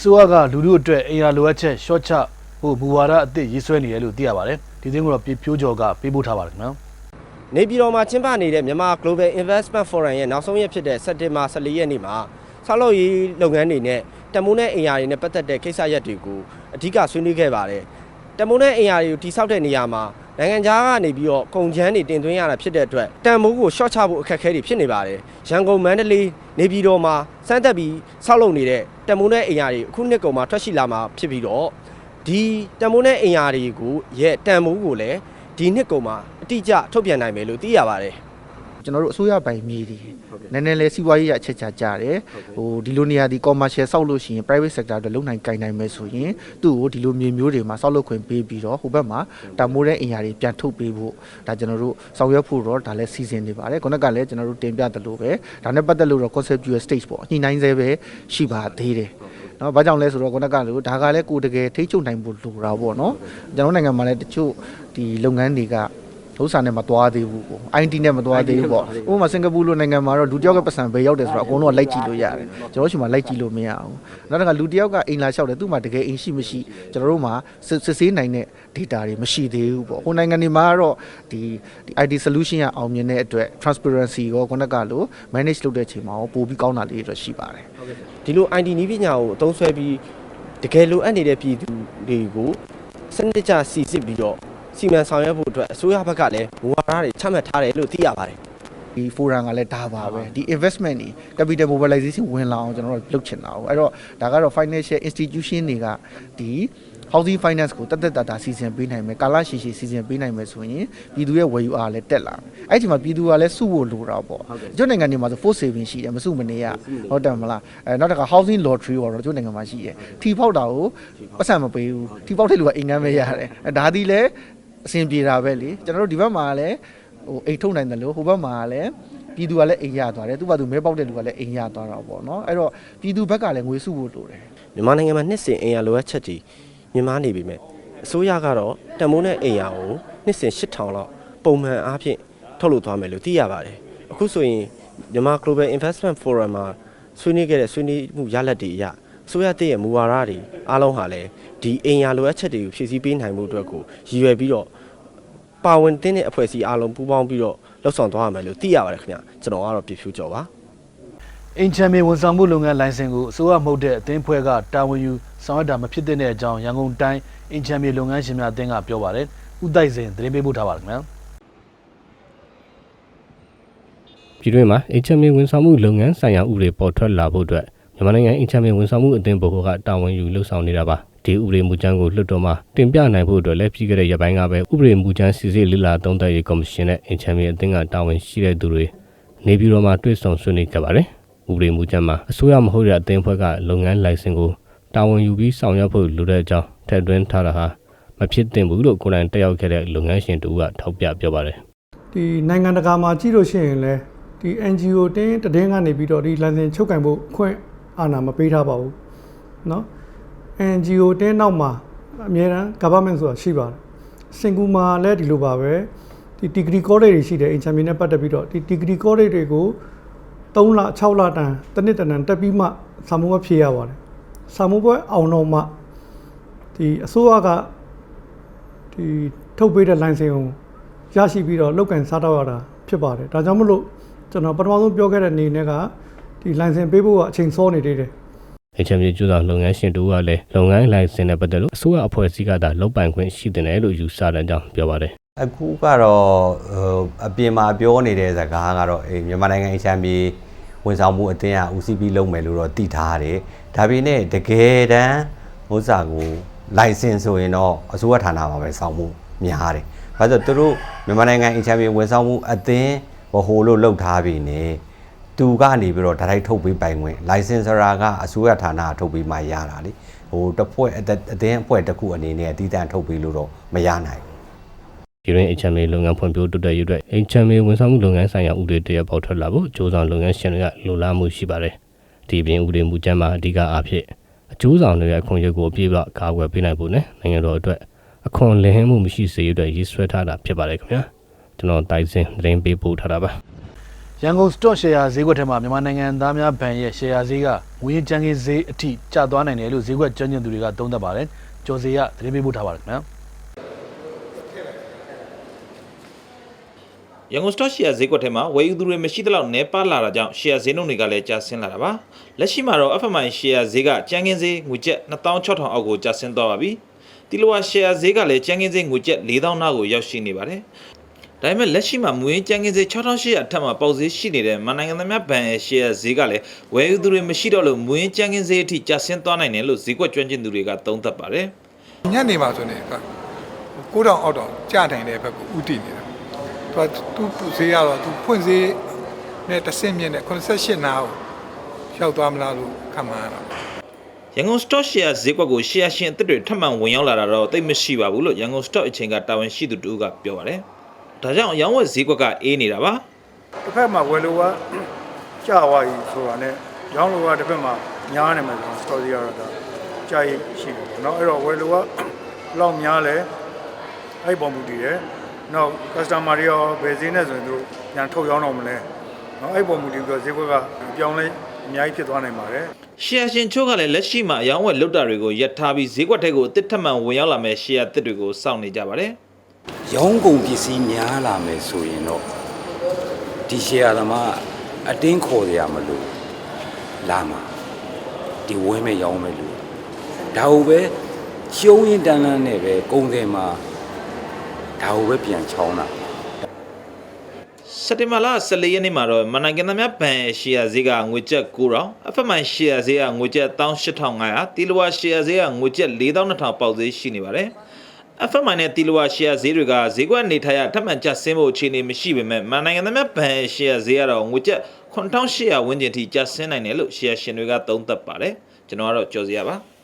အစိုးရကလူလူအတွက်အင်အားလိုအပ်ချက်ရှော့ချဖို့မူဝါဒအသစ်ရေးဆွဲနေတယ်လို့သိရပါတယ်ဒီသတင်းကိုတော့ပြဖြိုးကျော်ကပေးပို့ထားပါတယ်ခင်ဗျာနေပြည်တော်မှာကျင်းပနေတဲ့မြန်မာ Global Investment Forum ရဲ့နောက်ဆုံးရက်ဖြစ်တဲ့စက်တင်ဘာ14ရက်နေ့မှာဆောက်လုပ်ရေးလုပ်ငန်းတွေနဲ့တမိုးနဲ့အင်အားတွေနဲ့ပတ်သက်တဲ့ကိစ္စရပ်တွေကိုအဓိကဆွေးနွေးခဲ့ပါတယ်။တမိုးနဲ့အင်အားတွေကိုတိစောက်တဲ့နေရာမှာ နိုင်ငံခြားကနေပြီးတော့ကုန်ချမ်းတွေတင်သွင်းရတာဖြစ်တဲ့အတွက်တန်မိုးကို short ချဖို့အခက်အခဲတွေဖြစ်နေပါတယ်။ရန်ကုန်မန္တလေးနေပြည်တော်မှာစမ်းသက်ပြီးဆောက်လုပ်နေတဲ့တမိုးနဲ့အင်အားတွေအခုနှစ်ကုန်မှာထွက်ရှိလာမှာဖြစ်ပြီးတော့ဒီတမိုးနဲ့အင်အားတွေကိုရဲ့တန်မိုးကိုလည်းဒီနှစ်ကုန်မှာအတိအကျထုတ်ပြန်နိုင်မယ်လို့သိရပါတယ်။ ကျွန်တော်တို့အစိုးရပိုင်မြေတွေနည်းနည်းလေးစီးပွားရေးရအချက်ချာကြတယ်ဟိုဒီလိုနေရာဒီ commercial ဆောက်လို့ရှိရင် private sector အတွက်လုံနိုင်ကင်နိုင်မယ်ဆိုရင်သူ့ကိုဒီလိုမြေမျိုးတွေမှာဆောက်လုပ်ခွင့်ပေးပြီးတော့ဟိုဘက်မှာတမိုးတဲ့အင်အားတွေပြန်ထုတ်ပေးဖို့ဒါကျွန်တော်တို့ဆောင်ရွက်ဖို့တော့ဒါလည်းစီစဉ်နေပါတယ်ခုနကလည်းကျွန်တော်တို့တင်ပြသလိုပဲဒါနဲ့ပတ်သက်လို့တော့ conceptual stage ပေါ့ညှိနှိုင်းဆဲပဲရှိပါသေးတယ်နော်ဘာကြောင့်လဲဆိုတော့ခုနကလို့ဒါကလည်းကိုယ်တကယ်ထိချုပ်နိုင်ဖို့လိုတာပေါ့နော်ကျွန်တော်နိုင်ငံမှာလည်းတချို့ဒီလုပ်ငန်းတွေက ဥစ္စာနဲ့မသွားသေးဘူးပေါ့ IT နဲ့မသွားသေးဘူးပေါ့ဥပမာစင်ကာပူလိုနိုင်ငံမှာတော့လူတစ်ယောက်ကပတ်စံပဲရောက်တယ်ဆိုတော့အကုန်လုံးကလိုက်ကြည့်လို့ရတယ်ကျွန်တော်တို့ရှိမှလိုက်ကြည့်လို့မရဘူးနောက်တစ်ခါလူတစ်ယောက်ကအိမ်လာလျှောက်တယ်သူ့မှာတကယ်အိမ်ရှိမရှိကျွန်တော်တို့မှာစစ်စစ်ဆေးနိုင်တဲ့ data တွေမရှိသေးဘူးပေါ့ဟိုနိုင်ငံတွေမှာကတော့ဒီဒီ IT solution ရအောင်မြင်တဲ့အတွက် transparency ကိုခုနကလို manage လုပ်တဲ့အချိန်မှာပို့ပြီးကောင်းတာလေးတွေတော့ရှိပါတယ်ဒီလို ID နည်းပညာကိုအသုံးဆွဲပြီးတကယ်လိုအပ်နေတဲ့ပြည်သူတွေကိုစနစ်တကျစီစစ်ပြီးတော့ စီမံဆောင်ရွက်ဖို့အတွက်အစိုးရဘက်ကလည်းမူဝါဒတွေချမှတ်ထားတယ်လို့သိရပါတယ်ဒီ forum ကလည်းဒါပါပဲဒီ investment တွေ capital mobilization ဝင်လာအောင်ကျွန်တော်တို့လုပ်ချင်တာ哦အဲ့တော့ဒါကတော့ financial institution တွေကဒီ housing finance ကိုတက်တက်တာတာစီစဉ်ပေးနိုင်မယ်ကာလရှည်ရှည်စီစဉ်ပေးနိုင်မယ်ဆိုရင်ပြည်သူရဲ့ဝယ်ယူအားလည်းတက်လာမယ်အဲ့ဒီမှာပြည်သူကလည်းစုဖို့လိုတာပေါ့ကျွတ်နိုင်ငံတွေမှာဆို force saving ရှိတယ်မစုမနေရဟုတ်တယ်မလားအဲနောက်တစ်ခါ housing lottery ပေါ့တော့ကျွတ်နိုင်ငံမှာရှိတယ်ထီဖောက်တာကိုပတ်စံမပေးဘူးထီဖောက်တဲ့လူကအိမ်ငန်းပဲရတယ်အဲဒါဒီလည်း အဆင်ပြေတာပဲလေကျွန်တော်တို့ဒီဘက်မှာလည်းဟိုအိတ်ထုတ်နိုင်တယ်လို့ဟိုဘက်မှာလည်းပြည်သူကလည်းအိမ်ရသွားတယ်သူ့ဘာသူမဲပေါက်တဲ့လူကလည်းအိမ်ရသွားတာပေါ့နော်အဲ့တော့ပြည်သူဘက်ကလည်းငွေစုဖို့လိုတယ်မြန်မာနိုင်ငံမှာနှစ်စဉ်အင်အားလိုအပ်ချက်တွေမြင့်မားနေပြီမဲ့အစိုးရကတော့တန်မိုးနဲ့အင်အားကိုနှစ်စဉ်8000လောက်ပုံမှန်အားဖြင့်ထုတ်လုပ်သွားမယ်လို့သိရပါတယ်အခုဆိုရင်မြန်မာ Global Investment Forum မှာဆွေးနွေးခဲ့တဲ့ဆွေးနွေးမှုရလဒ်တွေအရအစိုးရတည့်ရဲ့မူဝါဒတွေအားလုံးဟာလည်းဒီအင်အားလိုအပ်ချက်တွေကိုဖြည့်ဆည်းပေးနိုင်မှုအတွက်ကိုရည်ရွယ်ပြီးတော့ ပါဝင်တဲ့အဖွဲ့အစည်းအားလုံးပူးပေါင်းပြီးတော့လှုပ်ဆောင်သွားရမယ်လို့သိရပါတယ်ခင်ဗျကျွန်တော်ကတော့ပြဖြူကျော်ပါအင်ချမ်မီဝန်ဆောင်မှုလုပ်ငန်းလိုင်စင်ကိုအစိုးရမဟုတ်တဲ့အသင်းဖွဲ့ကတာဝန်ယူဆောင်ရွက်တာမဖြစ်တဲ့အကြောင်းရန်ကုန်တိုင်းအင်ချမ်မီလုပ်ငန်းရှင်များအသင်းကပြောပါတယ်ဥတိုက်စဉ်သတင်းပေးပို့ထားပါတယ်ခင်ဗျာပြည်တွင်းမှာအင်ချမ်မီဝန်ဆောင်မှုလုပ်ငန်းဆိုင်ရာဥပဒေပေါ်ထွက်လာဖို့အတွက် မြန်မာနိုင်ငံအင်ချမ်မီဝန်ဆောင်မှုအသင်းဘုတ်ကတာဝန်ယူလှုပ်ဆောင်နေတာပါဒီဥပဒေမူကြမ်းကိုလွှတ်တော်မှာတင်ပြနိုင်ဖို့အတွက်လည်းပြီးခဲ့တဲ့ရက်ပိုင်းကပဲဥပဒေမူကြမ်းစီစစ်လေ့လာသုံးသပ်ရေးကော်မရှင်နဲ့အင်ချမ်မီအသင်းကတာဝန်ရှိတဲ့သူတွေနေပြည်တော်မှာတွေ့ဆုံဆွေးနွေးခဲ့ပါတယ်ဥပဒေမူကြမ်းမှာအစိုးရမဟုတ်တဲ့အသင်းဖွဲ့ကလုပ်ငန်းလိုင်စင်ကိုတာဝန်ယူပြီးဆောင်ရွက်ဖို့လိုတဲ့အကြောင်းထည့်သွင်းထားတာဟာမဖြစ်သင့်ဘူးလို့ကိုယ်တိုင်တက်ရောက်ခဲ့တဲ့လုပ်ငန်းရှင်တူကထောက်ပြပြောပါတယ်ဒီနိုင်ငံတကာမှာကြည့်လို့ရှိရင်လည်းဒီ NGO တင်းတည်င်းကနေပြီးတော့ဒီ license ချုပ်ကင်ဖို့ခွင့် အာဏာမပေးထားပါဘူးเนาะ NGO တင်းနောက်မှာအများရန် government ဆိုတာရှိပါတယ်စင်ကူမှာလည်းဒီလိုပါပဲဒီ degree college တွေရှိတယ်အင်ချမ်ပီယံနဲ့ပတ်သက်ပြီးတော့ဒီ degree college တွေကို3လ6လတန်တစ်နှစ်တန်တက်ပြီးမှစာမိုးပွဲဖြေရပါတယ်စာမိုးပွဲအောင်တော့မှဒီအစိုးရကဒီထုတ်ပေးတဲ့ license ကို ရရှိပြီးတော့လောက်ကန်စားတော့ရတာဖြစ်ပါတယ်ဒါကြောင့်မလို့ကျွန်တော်ပထမဆုံးပြောခဲ့တဲ့အနေနဲ့က ဒီ license ပေးဖို့ကအချိန်စောနေသေးတယ်အချမ်းမြေကျူးဆောင်လုပ်ငန်းရှင်တို့ကလည်းလုပ်ငန်းလိုင်စင်နဲ့ပတ်သက်လို့အစိုးရအဖွဲ့အစည်းကသာလုပ်ပိုင်ခွင့်ရှိတယ်လို့ယူဆတဲ့အကြောင်းပြောပါတယ်အခုကတော့ဟိုအပြင်မှာပြောနေတဲ့ဇာကားကတော့အေးမြန်မာနိုင်ငံအချမ်းပြည်ဝန်ဆောင်မှုအသင်းက UCB လုပ်မယ်လို့တော့တည်ထားတယ်ဒါပေမဲ့တကယ်တမ်းဥစ္စာကိုလိုင်စင်ဆိုရင်တော့အစိုးရဌာနမှာပဲစောင့်မှုများတယ်ဘာလို့လဲဆိုတော့သူတို့မြန်မာနိုင်ငံအချမ်းပြည်ဝန်ဆောင်မှုအသင်းဘဟိုလို့လုပ်ထားပြီနေ သူကနေပြီးတော့ဒါတိုက်ထုတ်ပေးပိုင်ခွင့်လိုင်စင်ဆရာကအစိုးရဌာနကထုတ်ပေးမှရတာလေဟိုတစ်ဖွဲ့အသအသင်းအဖွဲ့တစ်ခုအနေနဲ့အတည်တန်ထုတ်ပေးလို့တော့မရနိုင်ဘူးပြည်တွင်း HMA လုပ်ငန်းဖွံ့ဖြိုးတိုးတက်ရေးအတွက် HMA ဝန်ဆောင်မှုလုပ်ငန်းဆိုင်ရာဥပဒေတရပေါက်ထွက်လာဖို့အကျိုးဆောင်လုပ်ငန်းရှင်တွေကလိုလားမှုရှိပါတယ်။ဒီပြင်ဥပဒေမူကြမ်းမှာအဓိကအားဖြင့်အကျိုးဆောင်တွေရဲ့အခွင့်အရေးကိုအပြည့်အဝကာကွယ်ပေးနိုင်ဖို့နဲ့နိုင်ငံတော်အတွက်အခွန်လည်ဟင်းမှုမရှိစေရတဲ့ရည်ဆွဲထားတာဖြစ်ပါတယ်ခင်ဗျာ။ကျွန်တော်တိုင်စင်သတင်းပေးပို့ထားတာပါ။ ရန်ကုန် stock share ဈေးကွက်ထဲမှာမြန်မာနိုင်ငံသားများဘဏ်ရဲ့ share ဈေးကငွေကြမ်းခင်းဈေးအထိကျသွားနိုင်တယ်လို့ဈေးကွက်ကျွမ်းကျင်သူတွေကသုံးသပ်ပါတယ်။ကျော်စီကသတင်းပေးပို့ထားပါတယ်ခင်ဗျာ။ရန်ကုန်စတော့ရှယ်ယာဈေးကွက်ထဲမှာဝယ်ယူသူတွေမရှိသလောက်နှဲပါလာတာကြောင့်ရှယ်ယာဈေးနှုန်းတွေကလည်းကျဆင်းလာတာပါလက်ရှိမှာတော့ FMI ရှယ်ယာဈေးကကြမ်းခင်းဈေးငွေကျပ်26000အောက်ကိုကျဆင်းသွားပါပြီတီလိုဝါရှယ်ယာဈေးကလည်းကြမ်းခင်းဈေးငွေကျပ်4000နားကိုရောက်ရှိနေပါတယ် ဒါပေမဲ့လက်ရှိမှာမွေးကြမ်းခင်းဈေး6800အထက်မှာပေါက်ဈေးရှိနေတဲ့မနိုင်ငံသားများဘဏ်ရဲ့ရှယ်ယာဈေးကလည်းဝယ်ယူသူတွေမရှိတော့လို့မွေးကြမ်းခင်းဈေးအထိကျဆင်းသွားနိုင်တယ်လို့ဈေးကွက်ကျွမ်းကျင်သူတွေကသုံးသပ်ပါတယ်ညနေမှာဆိုနေကကိုတောင်အောက်တော့ကြာနိုင်တဲ့ဘက်ကိုဥတည်နေတာသူကသူ့ဈေးရတော့သူဖွင့်ဈေးနဲ့တစ်ဆင့်မြင့်နဲ့88နာကိုရောက်သွားမလားလို့ခန့်မှန်းရတာရန်ကုန် stock share ဈေးကွက်ကို share ရှင်အသစ်တွေထပ်မံဝင်ရောက်လာတာတော့သိပ်မရှိပါဘူးလို့ရန်ကုန် stock အချိန်ကတာဝန်ရှိသူတူကပြောပါတယ်။ ဒါကြောင့်အရောင်းဝယ်ဈေးကွက်ကအေးနေတာပါတစ်ဖက်မှာဝယ်လို့ကကြာသွားပြီဆိုတာနဲ့ရောင်းလို့ကတစ်ဖက်မှာညားနေမှာဆိုတော့ story ကတော့ဒါကြာရရှိတယ်ပေါ့နော်အဲ့တော့ဝယ်လို့ကဘယ်လောက်များလဲအဲ့ပုံမူတည်တယ်နောက် customer တွေရောဘယ်ဈေးနဲ့ဆိုရင်တို့ညာထုတ်ရောင်းတော့မလဲနော်အဲ့ပုံမူတည်ပြီးတော့ဈေးကွက်ကအပြောင်းလဲအများကြီးဖြစ်သွားနိုင်ပါတယ်။ share ရှင်ချို့ကလည်းလက်ရှိမှာအရောင်းဝယ်လုပ်တာတွေကိုရပ်ထားပြီးဈေးကွက်ထဲကိုအသစ်ထပ်မံဝင်ရောက်လာမဲ့ share အသစ်တွေကိုစောင့်နေကြပါတယ် ရောင်းကုန်ပစ္စည်းများလာမယ်ဆိုရင်တော့ဒီရှယ်ယာသမားအတင်းခေါ်ရမလို့လာမှာဒီဝဲမဲ့ရောင်းမဲ့လူဒါဟုပဲရှုံးရင်တန်းတန်းနဲ့ပဲကုန်တယ်မှာဒါဟုပဲပြန်ချောင်းတာ။စက်တင်ဘာလ14ရက်နေ့မှာတော့မနိုင်ငံသားများဘဏ်ရဲ့ share ဈေးကငွေကျပ်9000 FMI share ဈေးကငွေကျပ်18500တီလဝါ share ဈေးကငွေကျပ်4200ပေါက်ဈေးရှိနေပါတယ်။ FMI နဲ့တီလဝါ share ဈေးတွေကဈေးကွက်နေထိုင်ရထပ်မံကျဆင်းဖို့အခြေအနေမရှိပေမဲ့မန်နိုင်ငံသားများဘဏ်ရဲ့ share ဈေးကတော့ငွေကျပ်9800ဝန်းကျင်ထိကျဆင်းနိုင်တယ်လို့ share ရှင်တွေကသုံးသပ်ပါတယ်။ကျွန်တော်ကတော့ကြော်စီရပါ။